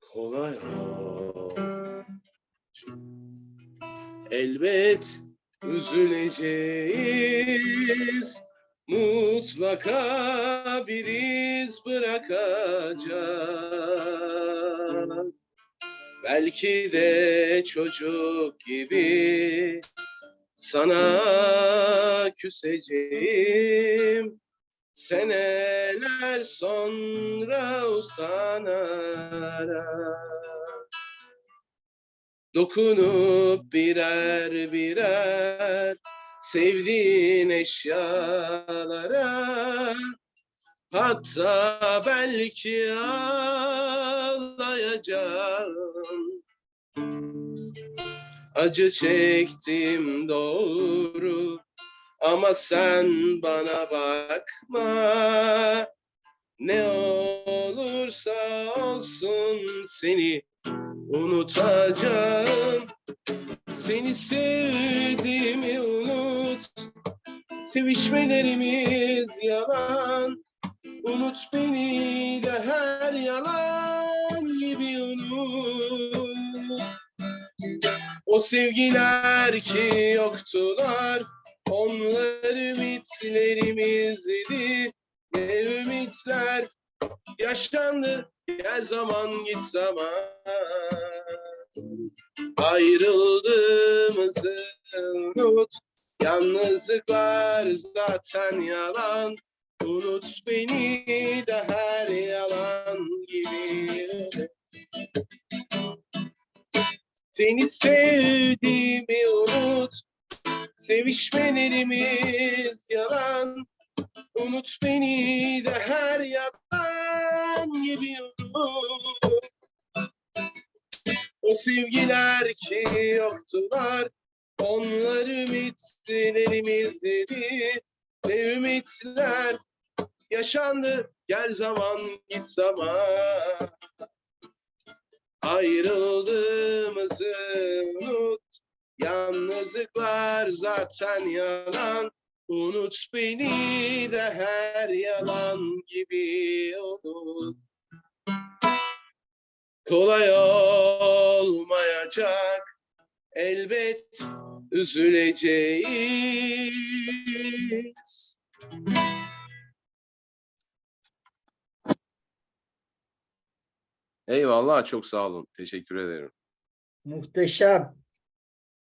Kolay ol. Elbet üzüleceğiz. Mutlaka bir iz bırakacak. Belki de çocuk gibi sana küseceğim. Seneler sonra utanarak Dokunup birer birer sevdiğin eşyalara Hatta belki ağlayacağım Acı çektim doğru ama sen bana bakma. Ne olursa olsun seni unutacağım. Seni sevdiğimi unut. Sevişmelerimiz yalan. Unut beni de her yalan gibi unut. O sevgiler ki yoktular Onlar ümitlerimizdi Ne ümitler yaşandı Gel zaman git zaman. Ayrıldığımızı unut Yalnızlıklar zaten yalan. Unut beni de her yalan gibi. Seni sevdiğimi Sevişmelerimiz yalan. Unut beni de her yalan gibi. O sevgiler ki yoktular Onlar ümitlerimizdi Ne ümitler yaşandı Gel zaman git zaman. Unut Yalnızlıklar zaten yalan Unut beni de her yalan gibi olur Kolay olmayacak Elbet üzüleceğiz Eyvallah çok sağ olun. Teşekkür ederim. Muhteşem.